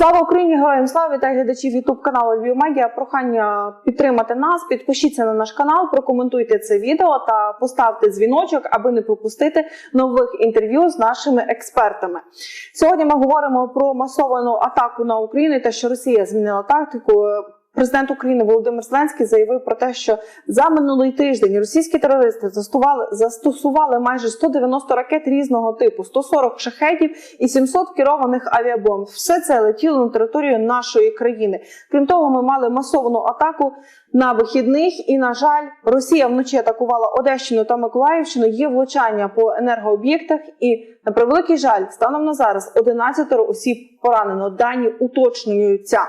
Слава Україні! Героям слава Вітаю глядачів Ютуб каналу Львів. Прохання підтримати нас, підпишіться на наш канал, прокоментуйте це відео та поставте дзвіночок, аби не пропустити нових інтерв'ю з нашими експертами. Сьогодні ми говоримо про масовану атаку на Україну та що Росія змінила тактику. Президент України Володимир Зеленський заявив про те, що за минулий тиждень російські терористи застосували, застосували майже 190 ракет різного типу, 140 шахедів і 700 керованих авіабомб. Все це летіло на територію нашої країни. Крім того, ми мали масовану атаку на вихідних. І на жаль, Росія вночі атакувала Одещину та Миколаївщину. Є влучання по енергооб'єктах. І на превеликий жаль, станом на зараз 11 осіб поранено. Дані уточнюються.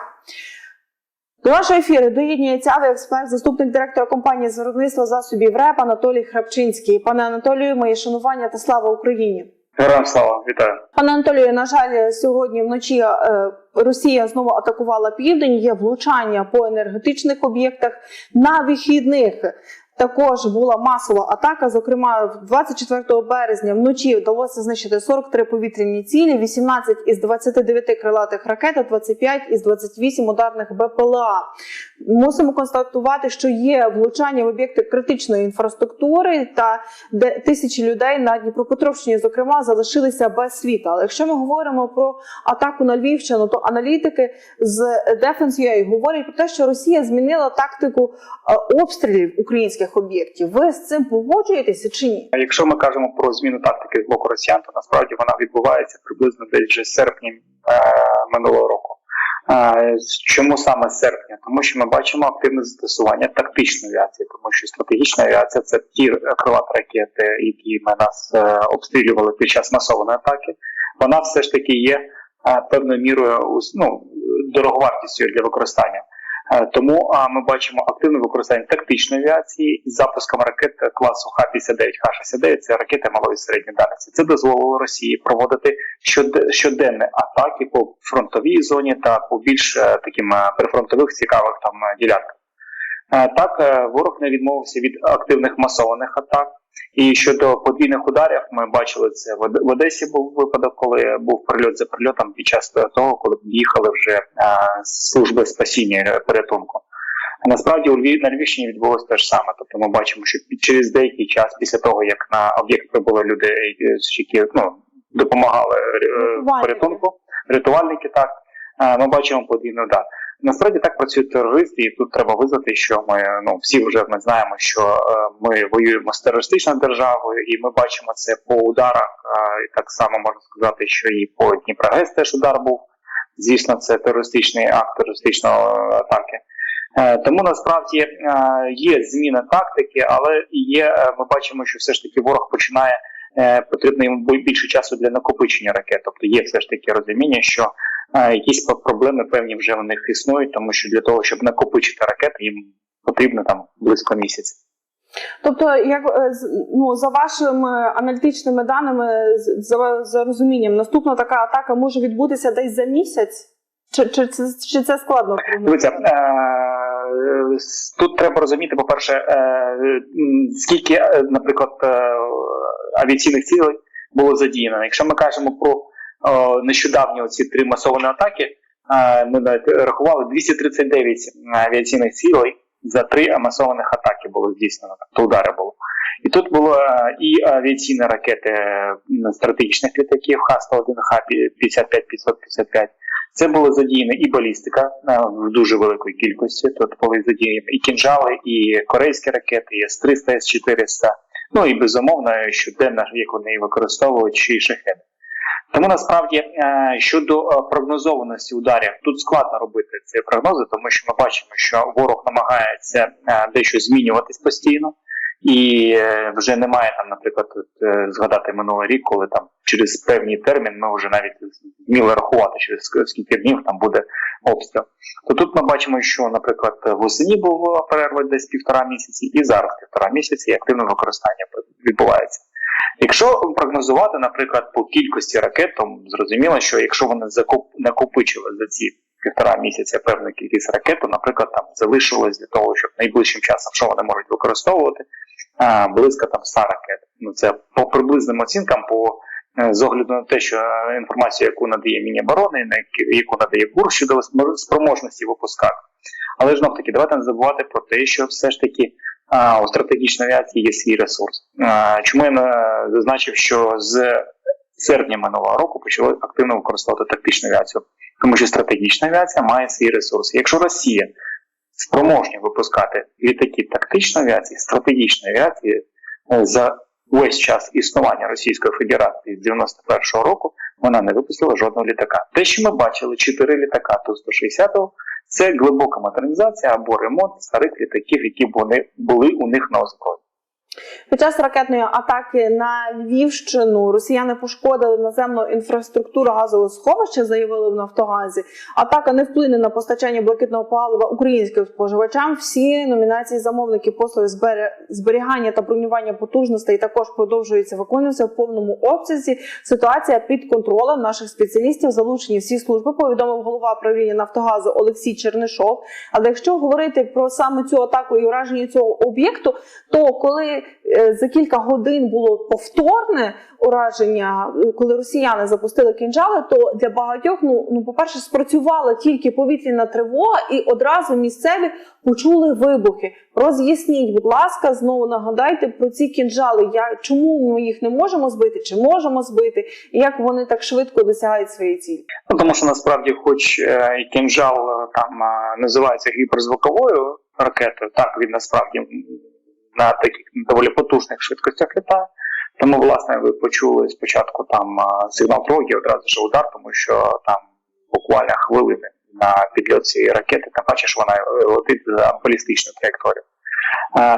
До нашого ефіру доєднується авіаексперт, заступник директора компанії з виробництва засобів РЕП Анатолій Храпчинський. Пане Анатолію, моє шанування та слава Україні. Героям слава, вітаю. Пане Анатолію, на жаль, сьогодні вночі е, Росія знову атакувала південь. Є влучання по енергетичних об'єктах на вихідних. Також була масова атака. Зокрема, 24 березня вночі вдалося знищити 43 повітряні цілі, 18 із 29 крилатих ракет, 25 із 28 ударних БПЛА. Мусимо констатувати, що є влучання в об'єкти критичної інфраструктури, та де тисячі людей на Дніпропетровщині, зокрема, залишилися без світла. Але якщо ми говоримо про атаку на Львівщину, то аналітики з Defense.ua говорять про те, що Росія змінила тактику е, обстрілів українських об'єктів. Ви з цим погоджуєтеся чи ні? Якщо ми кажемо про зміну тактики з боку росіян, то насправді вона відбувається приблизно десь вже з серпня е, минулого року. Е, чому саме з серпня? Тому що ми бачимо активне застосування тактичної авіації, тому що стратегічна авіація це ті крилаті ракети, які ми нас е, обстрілювали під час масованої атаки. Вона все ж таки є е, певною мірою ну, дороговартістю для використання. Е, Тому ми бачимо активне використання тактичної авіації з запуском ракет класу Х-59, Х-69 це ракети малої середньої дальності. Це дозволило Росії проводити щоденні атаки по фронтовій зоні та по більш е, таким е, прифронтових цікавих там ділянках. Так, ворог не відмовився від активних масованих атак. І щодо подвійних ударів, ми бачили це в Одесі. Був випадок, коли був прильот за прильотом під час того, коли їхали вже служби спасіння порятунку. А Насправді у Львів на Львівщині відбулося те ж саме. Тобто ми бачимо, що через деякий час, після того як на об'єкт прибули люди, які ну, допомагали е, Рятувальники. порятунку, рятувальники, так ми бачимо подвійний удар. Насправді так працюють терористи, і тут треба визнати, що ми ну всі вже ми знаємо, що е, ми воюємо з терористичною державою, і ми бачимо це по ударах. І так само можна сказати, що і по Дніпрогес теж удар був. Звісно, це терористичний акт терористичної атаки. Е, тому насправді е, є зміна тактики, але є, ми бачимо, що все ж таки ворог починає потрібно йому більше часу для накопичення ракет. Тобто є все ж таки розуміння, що якісь проблеми певні вже в них існують, тому що для того, щоб накопичити ракети, їм потрібно там близько місяця. Тобто, як е, ну за вашими аналітичними даними, за, за розумінням, наступна така атака може відбутися десь за місяць? Чи, чи, це, чи це складно Дивіться, е, тут треба розуміти, по-перше, е, скільки, е, наприклад, е, авіаційних цілей було задіяно. Якщо ми кажемо про е, нещодавні оці три масовані атаки, е, ми навіть рахували 239 авіаційних цілей за три масованих атаки було здійснено, тобто удари було. І тут було е, і авіаційні ракети е, стратегічних літаків Х-101, Х-55-555, це було задіяно і балістика е, в дуже великій кількості. Тут були задіяні і кінжали, і корейські ракети, і С-300, С-400. Ну і безумовно, щоденно, як вони використовують, й шахеди. Тому насправді е, щодо е, прогнозованості ударів, тут складно робити ці прогнози, тому що ми бачимо, що ворог намагається е, дещо змінюватись постійно. І вже немає там, наприклад, згадати минулий рік, коли там через певний термін ми вже навіть вміли рахувати, через скільки днів там буде обстріл. То тут ми бачимо, що, наприклад, восені був перерва десь півтора місяці, і зараз півтора місяці і активне використання відбувається. Якщо прогнозувати, наприклад, по кількості ракет, то зрозуміло, що якщо вони накопичили за ці півтора місяця певну кількість ракет, то, наприклад, там залишилось для того, щоб найближчим часом, що вони можуть використовувати, а, близько там 100 ракет. Ну це по приблизним оцінкам, по е, з огляду на те, що інформацію, яку надає Міноборони, яку- надає КУР щодо спроможності випускати. Але знов таки, давайте не забувати про те, що все ж таки а, у стратегічної авіації є свій ресурс. А, чому я е, зазначив, що з серпня минулого року почали активно використовувати тактичну авіацію? Тому що стратегічна авіація має свій ресурс. Якщо Росія спроможні випускати літаки тактичної авіації, стратегічної авіації е, за весь час існування Російської Федерації з 91-го року, вона не випустила жодного літака. Те, що ми бачили, 4 літака Ту-160, це глибока модернізація або ремонт старих літаків, які були, у них на озброєнні. Під час ракетної атаки на Львівщину росіяни пошкодили наземну інфраструктуру газового сховища, заявили в Нафтогазі. Атака не вплине на постачання блакитного палива українським споживачам. Всі номінації замовників послуги збере- зберігання та бронювання потужностей також продовжуються виконуватися в повному обсязі. Ситуація під контролем наших спеціалістів залучені всі служби. Повідомив голова правління Нафтогазу Олексій Чернишов. Але якщо говорити про саме цю атаку і враження цього об'єкту, то коли е, за кілька годин було повторне ураження, е, коли росіяни запустили кінжали, то для багатьох, ну ну, по-перше, спрацювала тільки повітряна тривога, і одразу місцеві почули вибухи. Роз'ясніть, будь ласка, знову нагадайте про ці кінжали. Я чому ми їх не можемо збити, чи можемо збити, і як вони так швидко досягають своєї цілі? Ну, тому що насправді, хоч е, і кінжал там називається гіперзвуковою ракетою, так він насправді на таких доволі потужних швидкостях літає. Тому, власне, ви почули спочатку там сигнал троги, одразу ж удар, тому що там буквально хвилини на підльот цієї ракети, там бачиш, вона е, летить за балістичну траєкторію.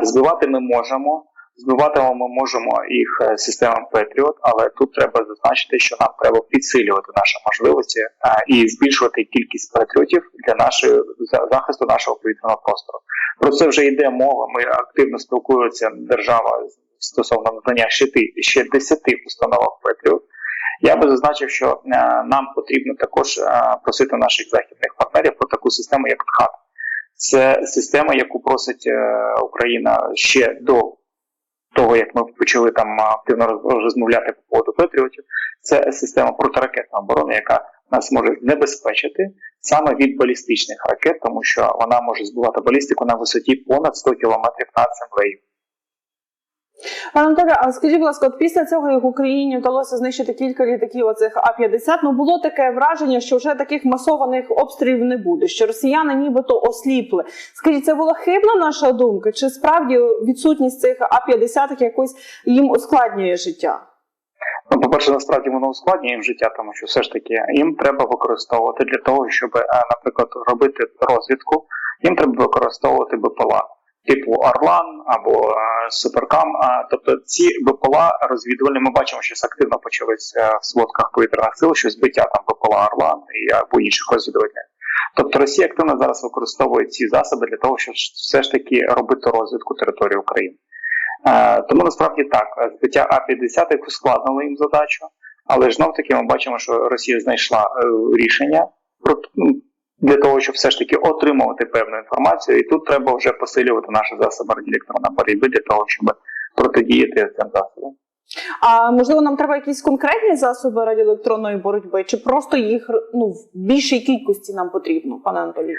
Збивати ми можемо. Збивати ми можемо їх е, системами Patriot, але тут треба зазначити, що нам треба підсилювати наші можливості е, і збільшувати кількість патріотів для нашої за- захисту нашого повітряного простору. Про це вже йде мова. Ми активно спілкується держава стосовно надання ще, ти- ще 10 установок Patriot. Я би зазначив, що е, нам потрібно також просити наших західних партнерів про таку систему, як ТХАТ. Це система, яку просить Україна ще до того, як ми почали там активно роз- розмовляти по поводу Петріотів. Це система протиракетної оборони, яка нас може небезпечити саме від балістичних ракет, тому що вона може збивати балістику на висоті понад 100 км над землею. Пане Анатолію, а скажіть, будь ласка, от після цього, як Україні вдалося знищити кілька літаків оцих А-50, ну було таке враження, що вже таких масованих обстрілів не буде, що росіяни нібито осліпли. Скажіть, це була хибна наша думка? Чи справді відсутність цих А-50 якось їм ускладнює життя? Ну, по-перше, насправді воно ускладнює їм життя, тому що все ж таки їм треба використовувати для того, щоб, е, наприклад, робити розвідку, їм треба використовувати БПЛА. Типу Орлан або е, Суперкам. Тобто ці БПЛА розвідувальні ми бачимо, що активно почалися в сводках повітряних сил, що збиття там БПЛА Орлан і або інших розвідувальних. Тобто Росія активно зараз використовує ці засоби для того, щоб все ж таки робити розвідку території України. Е, Тому насправді так, збиття А-50 ускладнило їм задачу, але ж знов таки ми бачимо, що Росія знайшла е, рішення про ну, для того, щоб все ж таки отримувати певну інформацію, і тут треба вже посилювати наші засоби радіоелектронної боротьби для того, щоб протидіяти цим засобам. А можливо, нам треба якісь конкретні засоби радіоелектронної боротьби, чи просто їх ну в більшій кількості нам потрібно, пане Анатолію?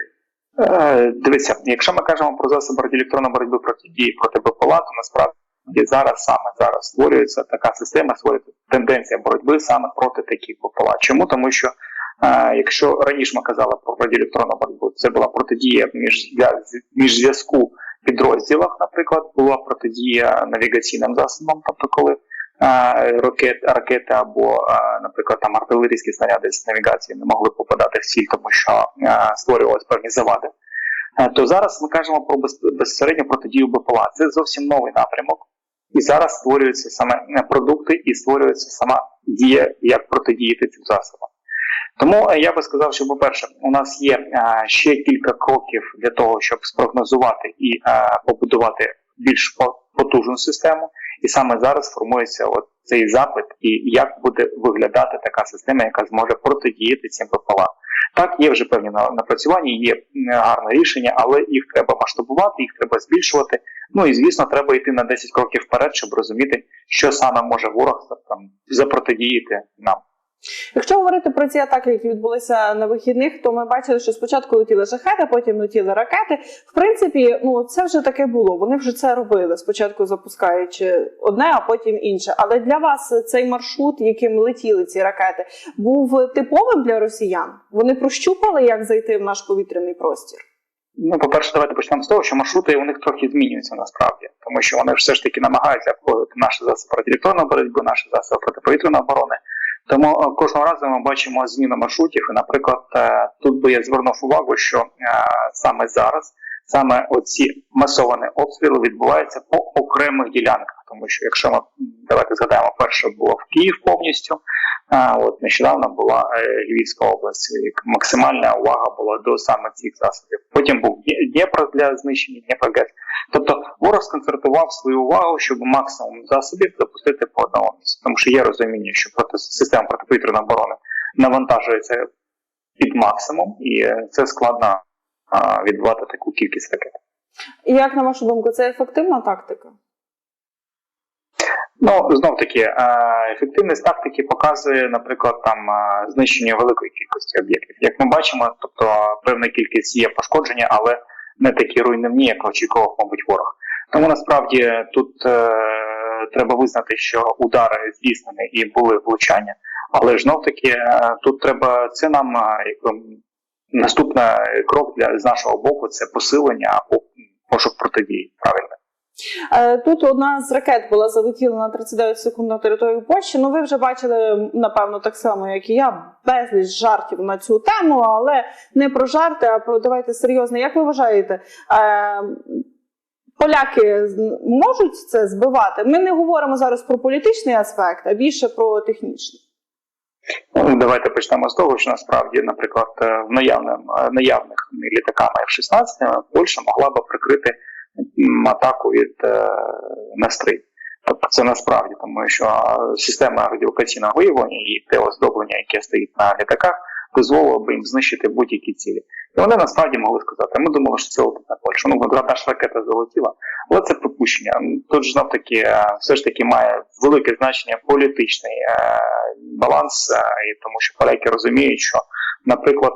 Е, Дивіться, якщо ми кажемо про засоби радіоелектронної боротьби проти дії проти БПЛА, то насправді зараз саме зараз створюється така система, створюється тенденція боротьби саме проти таких БПЛА. Чому? Тому що якщо раніше ми казали про радіоелектронну боротьбу, це була протидія між між зв'язку підрозділах, наприклад, була протидія навігаційним засобам, тобто коли ракет, ракети або, наприклад, там артилерійські снаряди з навігації не могли попадати в ціль, тому що створювалися певні завади. То зараз ми кажемо про без- безпосередньо протидію БПЛА. Це зовсім новий напрямок. І зараз створюються саме продукти і створюється сама дія, як протидіяти цим засобам. Тому е, я би сказав, що, по-перше, у нас є е, ще кілька кроків для того, щоб спрогнозувати і е, побудувати більш потужну систему. І саме зараз формується от цей запит, і як буде виглядати така система, яка зможе протидіяти цим БПЛА. Так, є вже певні на- напрацювання, є гарне рішення, але їх треба масштабувати, їх треба збільшувати. Ну і звісно, треба йти на 10 кроків вперед, щоб розуміти, що саме може ворог там запротидіяти нам. Якщо говорити про ці атаки, які відбулися на вихідних, то ми бачили, що спочатку летіли шахети, потім летіли ракети. В принципі, ну це вже таке було. Вони вже це робили. Спочатку запускаючи одне, а потім інше. Але для вас цей маршрут, яким летіли ці ракети, був типовим для росіян. Вони прощупали, як зайти в наш повітряний простір. Ну, по-перше, давайте почнемо з того, що маршрути у них трохи змінюються насправді, тому що вони все ж таки намагаються обходити наші засоби протиелектронної боротьби, наші засоби протиповітряної оборони. Тому е, кожного разу ми бачимо зміну маршрутів. І, наприклад, е, тут би я звернув увагу, що е, саме зараз саме оці масовані обстріли відбуваються по окремих ділянках, тому що якщо ми давайте згадаємо, перше було в Київ повністю. А, от нещодавно була е, Львівська область. Максимальна увага була до саме цих засобів. Потім був Дні- Дніпро для знищення Дніпрогес. Тобто ворог сконцентрував свою увагу, щоб максимум засобів запустити по одному місці. Тому що є розуміння, що проти система протиповітряної оборони навантажується під максимум, і е, це складно відбувати таку кількість ракет. І як на вашу думку, це ефективна тактика? Ну знов таки е, ефективність тактики показує, наприклад, там е, знищення великої кількості об'єктів. Як ми бачимо, тобто певна кількість є пошкодження, але не такі руйнівні, як очікував, мабуть, ворог. Тому насправді тут е, треба визнати, що удари здійснені і були влучання, але ж знов таки е, тут треба це нам якби, наступний крок для з нашого боку це посилення пошук протидії. Правильно. Е, Тут одна з ракет була залетіла на 39 секунд на територію Польщі. Ну ви вже бачили, напевно, так само, як і я, безліч жартів на цю тему, але не про жарти, а про давайте серйозно. Як ви вважаєте? Е, Поляки можуть це збивати? Ми не говоримо зараз про політичний аспект, а більше про технічний. Ну, давайте почнемо з того, що насправді, наприклад, е, в е, наявних літаками F-16 Польща могла би прикрити атаку від настрій. Тобто це насправді, тому що е, система радіолокаційного виявлення і те оздоблення, яке стоїть на літаках, дозволило би їм знищити будь-які цілі. І вони насправді могли сказати, ми думали, що це летить на Польщу. Ну, наша ракета залетіла, але це припущення. Тут ж знов таки е, все ж таки має велике значення політичний е, баланс, е, і тому що поляки розуміють, що, наприклад,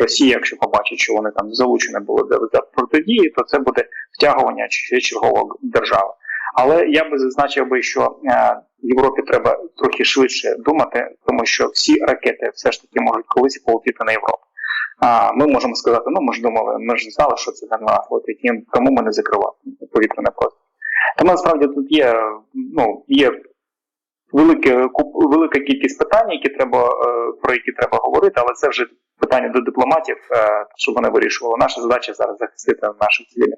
Росія, якщо побачить, що вони там залучені були до протидії, то це буде втягування чи чергової держави. Але я би зазначив би, що Європі треба трохи швидше думати, тому що всі ракети все ж таки можуть колись полетіти на Європу. А ми можемо сказати, ну ми ж думали, ми ж знали, що це на нас летить, тому ми не закривали повітряне простір. Тому насправді тут є, ну, є велике, велика кількість питань, які треба, е, про які треба говорити, але це вже питання до дипломатів, е, щоб вони вирішували. Наша задача зараз захистити наші цілі.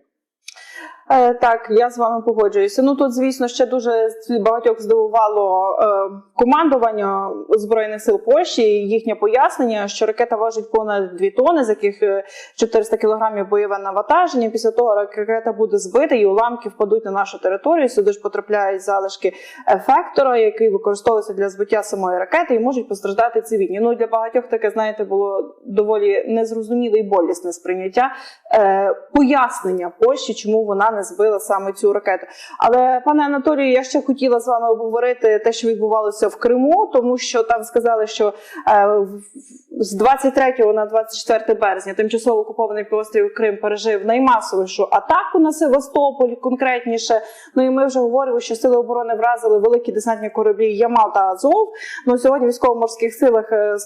Е, так, я з вами погоджуюся. Ну тут, звісно, ще дуже багатьох здивувало е, командування збройних сил Польщі. і Їхнє пояснення, що ракета важить понад 2 тони, з яких е, 400 кілограмів бойове навантаження. Після того ракета буде збита, і уламки впадуть на нашу територію. Сюди ж потрапляють залишки ефектора, який використовується для збиття самої ракети, і можуть постраждати цивільні. Ну для багатьох таке, знаєте, було доволі незрозуміле і болісне сприйняття е, пояснення Польщі, чому вона не збила саме цю ракету. Але пане Анатолію, я ще хотіла з вами обговорити те, що відбувалося в Криму, тому що там сказали, що е, з 23 на 24 березня тимчасово окупований півострів Крим пережив наймасовішу атаку на Севастополь, конкретніше. Ну і ми вже говорили, що сили оборони вразили великі десантні кораблі Ямал та Азов. Ну сьогодні військово-морських силах е,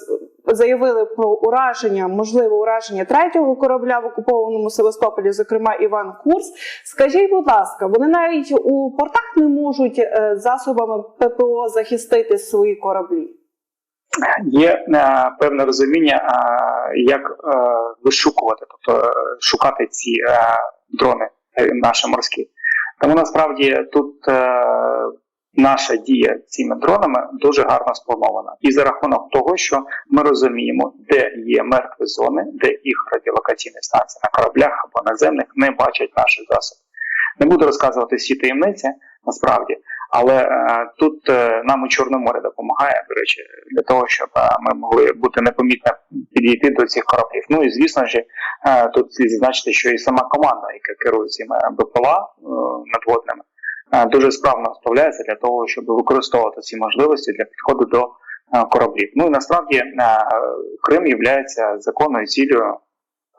заявили про ураження, можливе ураження третього корабля в окупованому Севастополі, зокрема Іван Курс. Скажіть, будь ласка, вони навіть у портах не можуть е, засобами ППО захистити свої кораблі. Є е, певне розуміння, е, як е, вишукувати, тобто шукати ці дрони наші морські. Тому насправді тут наша дія цими дронами дуже гарно спланована. І за рахунок того, що ми розуміємо, де є мертві зони, де їх радіолокаційні станції на кораблях або наземних не бачать наші засоби. Не буду розказувати всі таємниці насправді, Але е, тут е, нам і Чорне море допомагає, до речі, для того, щоб е, ми могли бути непомітно підійти до цих кораблів. Ну і звісно ж, тут слід зазначити, що і сама команда, яка керує цими БПЛА надводними, дуже справно справляється для того, щоб використовувати ці можливості для підходу до кораблів. Ну і насправді Крим є законною цілею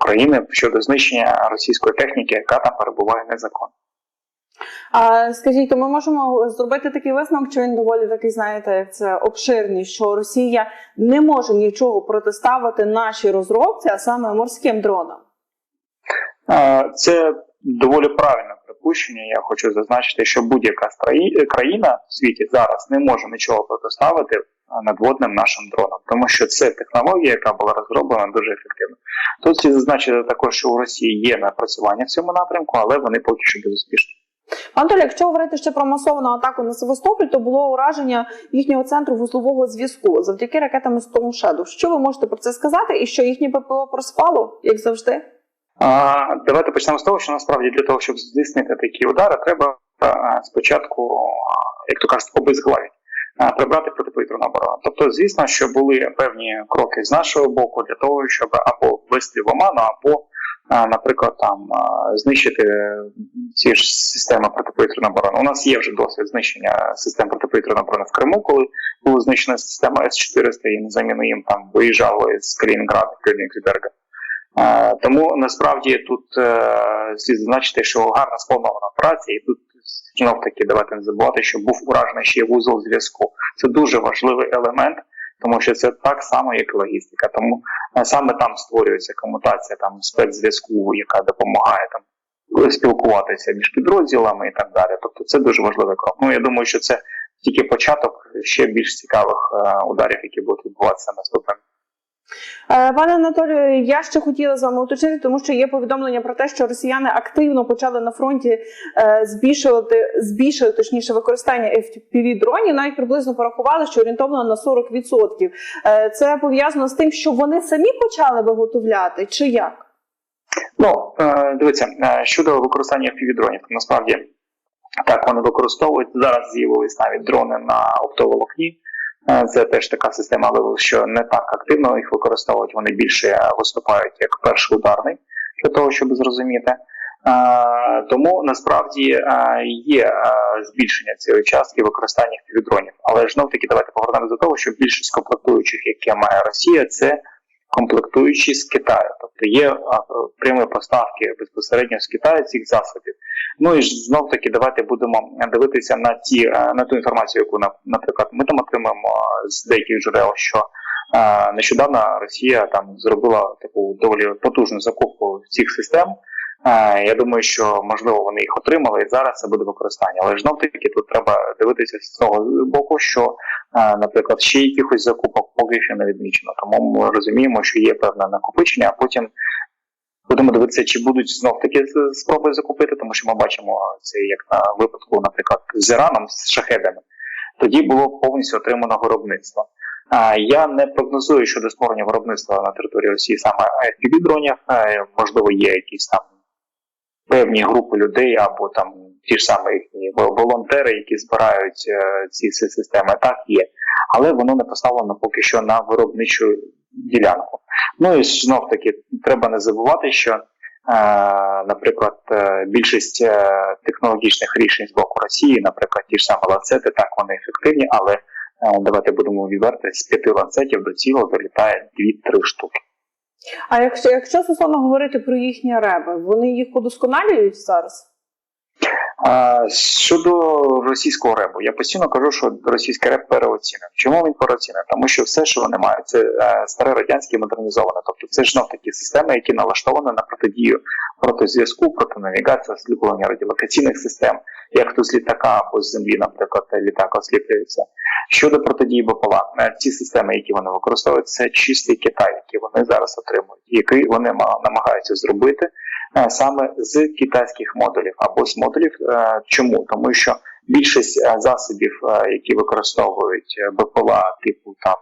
України щодо знищення російської техніки, яка там перебуває незаконно. А скажіть, то ми можемо зробити такий висновок, чи він доволі такий, знаєте, як це обширний, що Росія не може нічого протиставити нашій розробці, а саме морським дронам. Це доволі правильне припущення. Я хочу зазначити, що будь-яка країна в світі зараз не може нічого протиставити е, надводним нашим дронам, тому що це технологія, яка була розроблена дуже ефективно. Тут слід зазначити також, що у Росії є напрацювання в цьому напрямку, але вони поки що безуспішні. Пане якщо говорити ще про масовану атаку на Севастополь, то було ураження їхнього центру вузлового зв'язку завдяки ракетам Storm Shadow. Що ви можете про це сказати? І що їхнє ППО проспало, як завжди? А, давайте почнемо з того, що насправді для того, щоб здійснити такі удари, треба спочатку, як то кажуть, обезглавити, прибрати протиповітряну оборону. Тобто, звісно, що були певні кроки з нашого боку для того, щоб або ввести в оману, або, наприклад, там знищити ці ж системи протиповітряної оборони. У нас є вже досвід знищення систем протиповітряної оборони в Криму, коли була знищена система С-400 і на заміну їм там виїжджали з Калінінграда, Кёнігсберга. Е, Тому насправді тут е, слід зазначити, що гарна спланована операція, і тут знов таки давайте не забувати, що був уражений ще вузол зв'язку. Це дуже важливий елемент, тому що це так само, як і логістика. Тому е, саме там створюється комутація там спецзв'язку, яка допомагає там спілкуватися між підрозділами і так далі. Тобто це дуже важливий крок. Ну я думаю, що це тільки початок ще більш цікавих е, ударів, які будуть відбуватися наступним. Е, Пане Анатолію, я ще хотіла з вами уточнити, тому що є повідомлення про те, що росіяни активно почали на фронті е, збільшувати, збільшили точніше використання fpv дронів. Навіть приблизно порахували, що орієнтовно на 40%. Е, Це пов'язано з тим, що вони самі почали виготовляти, чи як? Ну, дивіться, щодо використання FPV-дронів, насправді так вони використовують. Зараз з'явились навіть дрони на оптоволокні. Це теж така система, але що не так активно їх використовують. Вони більше виступають як перший ударний для того, щоб зрозуміти. Тому насправді є збільшення цієї частки використання FPV-дронів. Але ж знов таки давайте повернемося до того, що більшість комплектуючих, яке має Росія, це комплектуючі з Китаю, тобто є прямі поставки безпосередньо з Китаю цих засобів. Ну і ж знов таки давайте будемо дивитися на ті е, на ту інформацію, яку на- наприклад ми там отримуємо е, з деяких джерел, що е, нещодавно Росія там зробила таку доволі потужну закупку цих систем. Я думаю, що можливо вони їх отримали, і зараз це буде використання. Але знов таки тут треба дивитися з цього боку, що наприклад, ще якихось закупок поки що не відмічено. Тому ми розуміємо, що є певне накопичення, а потім будемо дивитися, чи будуть знов таки спроби закупити, тому що ми бачимо це як на випадку, наприклад, з Іраном, з шахедами. Тоді було повністю отримано виробництво. Я не прогнозую щодо створення виробництва на території Росії саме fpv дронів Можливо, є якісь там певні групи людей або там ті ж самі їхні волонтери, які збирають е, ці всі системи, так є. Але воно не поставлено поки що на виробничу ділянку. Ну і знов таки треба не забувати, що, е, наприклад, е, більшість технологічних рішень з боку Росії, наприклад, ті ж самі ланцети, так вони ефективні, але давайте будемо відверти, з п'яти ланцетів до цілого долітає 2-3 штуки. А якщо, якщо стосовно говорити про їхні реби, вони їх удосконалюють зараз? Щодо російського ребу, я постійно кажу, що російський реб переоцінений. Чому він переоцінений? Тому що все, що вони мають, це е, старе радянське модернізоване. Тобто це ж такі системи, які налаштовані на протидію проти зв'язку, проти навігації, осліплення радіолокаційних систем, як хто з літака або з землі, наприклад, літак осліплюється. Щодо протидії БПЛА, е, ці системи, які вони використовують, це чистий Китай, який вони зараз отримують, який вони намагаються зробити саме з китайських модулів або з модулів. Е, Чому? Тому що більшість е, засобів, е, які використовують БПЛА, типу там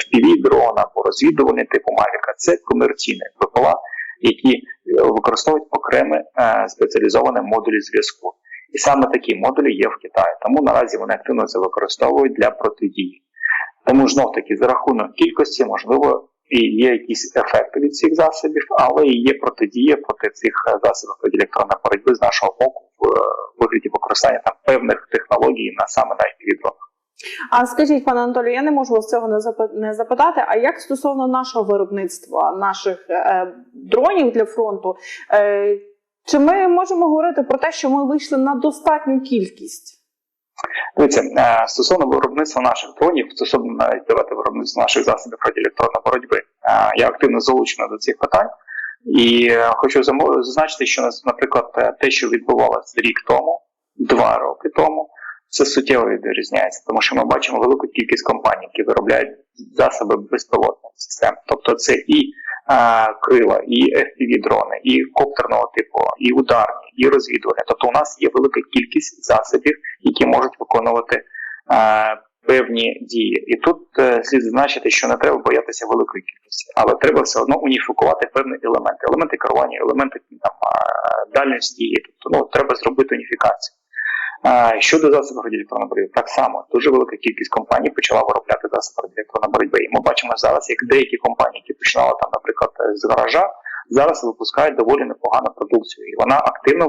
FPV дрон або розвідувальний типу Mavic, це комерційні БПЛА, які використовують окремі е, спеціалізовані модулі зв'язку. І саме такі модулі є в Китаї. Тому наразі вони активно це використовують для протидії. Тому знов таки за рахунок кількості, можливо, і є якісь ефекти від цих засобів, але і є протидія проти цих е, засобів радіоелектронної боротьби з нашого боку в е, вигляді використання там певних технологій на саме на FPV дронах. А скажіть, пане Анатолію, я не можу вас цього не запитати. А як стосовно нашого виробництва, наших е, дронів для фронту, е, чи ми можемо говорити про те, що ми вийшли на достатню кількість? Дивіться, е, стосовно виробництва наших дронів, стосовно навіть давати виробництва наших засобів радіоелектронної боротьби, е, я активно залучений до цих питань. І е, хочу зазначити, що наприклад, те, що відбувалося рік тому, два роки тому, це суттєво відрізняється, тому що ми бачимо велику кількість компаній, які виробляють засоби безпілотних систем. Тобто це і крила, і fpv дрони, і коптерного типу, і ударні, і розвідувальні. Тобто у нас є велика кількість засобів, які можуть виконувати е, певні дії. І тут е, слід зазначити, що не треба боятися великої кількості, але треба все одно уніфікувати певні елементи, елементи керування, елементи там е, дальності дії. Тобто ну треба зробити уніфікацію. Щодо засобів радіоелектронної боротьби, так само дуже велика кількість компаній почала виробляти засоби радіоелектронної боротьби. І ми бачимо зараз, як деякі компанії, які починали там, наприклад, з гаража, зараз випускають доволі непогану продукцію, і вона активно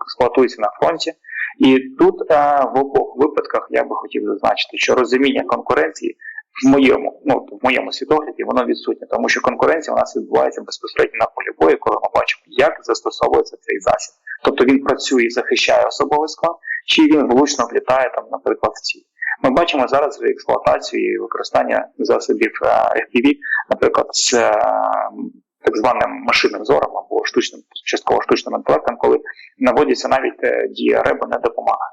експлуатується на фронті. І тут е, в обох випадках я би хотів зазначити, що розуміння конкуренції в моєму, ну в моєму світогляді воно відсутнє, тому що конкуренція у нас відбувається безпосередньо на полі бою, коли ми бачимо, як застосовується цей засіб. Тобто він працює і захищає особовий склад, чи він влучно влітає там, наприклад, в ціль. Ми бачимо зараз експлуатацію і використання засобів е, FPV, наприклад, з е, так званим машинним зором або штучним частково штучним інтелектом, коли наводяться навіть е, дія РЕБу не допомагає.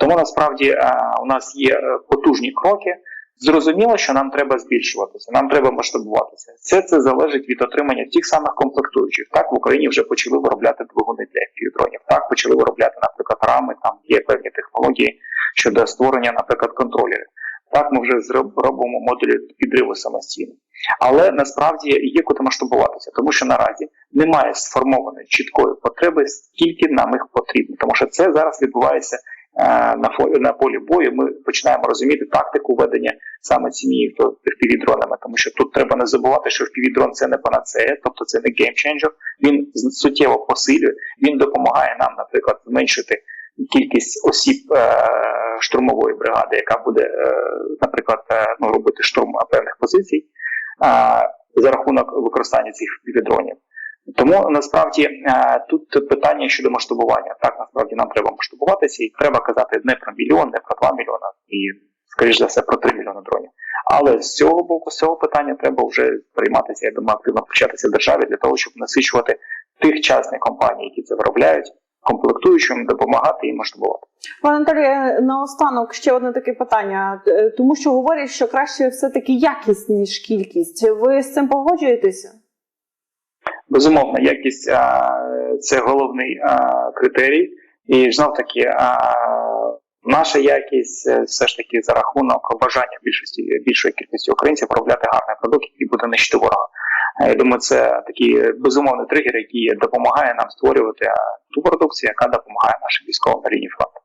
Тому насправді у нас є потужні кроки. Зрозуміло, що нам треба збільшуватися, нам треба масштабуватися. Все це залежить від отримання тих самих комплектуючих. Так в Україні вже почали виробляти двигуни для FPV-дронів. Так почали виробляти, наприклад, рами. Там є певні технології щодо створення, наприклад, контролерів. Так ми вже зроб- робимо модулі підриву самостійно. Але насправді є куди масштабуватися, тому що наразі немає сформованої чіткої потреби, скільки нам їх потрібно, тому що це зараз відбувається на фо- на полі бою. Ми починаємо розуміти тактику ведення саме цієї FPV-дронами, тому що тут треба не забувати, що FPV-дрон це не панацея, тобто це не геймченджер. Він суттєво посилює, він допомагає нам, наприклад, зменшити кількість осіб е, штурмової бригади, яка буде, е, наприклад, е, ну, робити штурм певних позицій е, за рахунок використання цих дронів. Тому насправді е, тут питання щодо масштабування. Так, насправді нам треба масштабуватися, і треба казати не про мільйон, не про два мільйони, і скоріш за все про три мільйони дронів. Але з цього боку, з цього питання треба вже прийматися, я думаю, активно включатися державі для того, щоб насичувати тих частних компаній, які це виробляють, комплектуючим, допомагати і масштабувати. Пане Анатолію, е, наостанок ще одне таке питання, Е, тому що говорять, що краще все-таки якість, ніж кількість. Ви з цим погоджуєтеся? Безумовно, якість це головний критерій, і знов таки наша якість е, все ж таки за рахунок бажання більшості більшої кількості українців виробляти гарний продукт, який буде нищити ворога. Я думаю, це такий безумовний тригер, який допомагає нам створювати ту продукцію, яка допомагає нашим військовим на лінії фронту.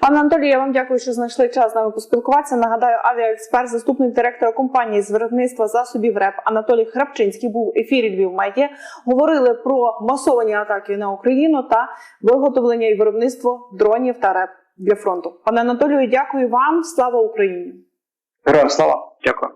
Пане Анатолію, я вам дякую, що знайшли час з нами поспілкуватися. Нагадаю, авіаексперт, заступник директора компанії з виробництва засобів РЕП Анатолій Храпчинський був в ефірі Львів Медіа. Говорили про масовані атаки на Україну та виготовлення і виробництво дронів та РЕП для фронту. Пане Анатолію, дякую вам. Слава Україні! Героям слава, дякую.